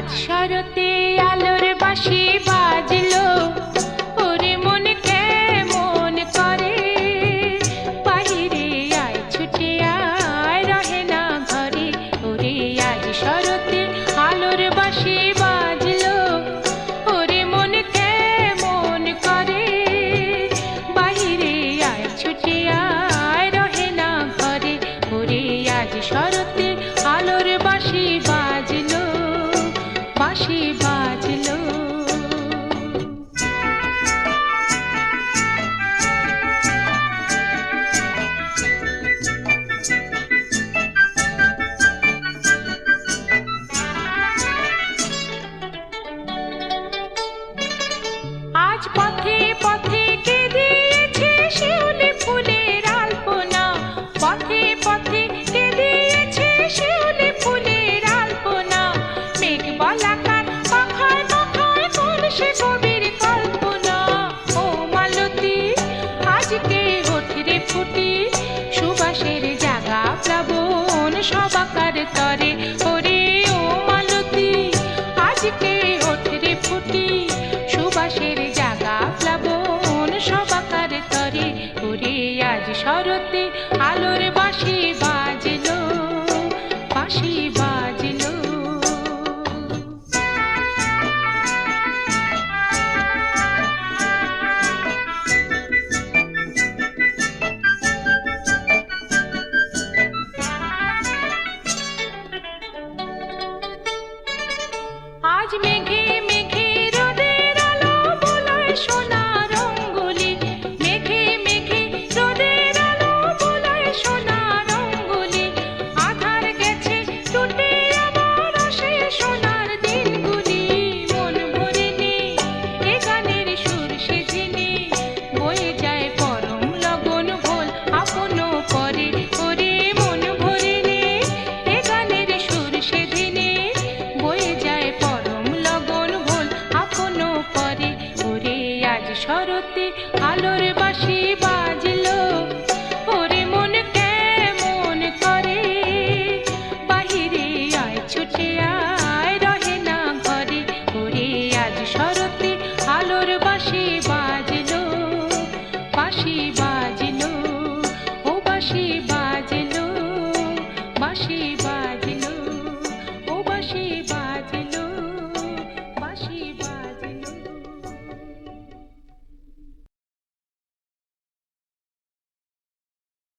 আজ শরতে আলোর বাসি আজ পথে পথে de mim. ভালোবাসি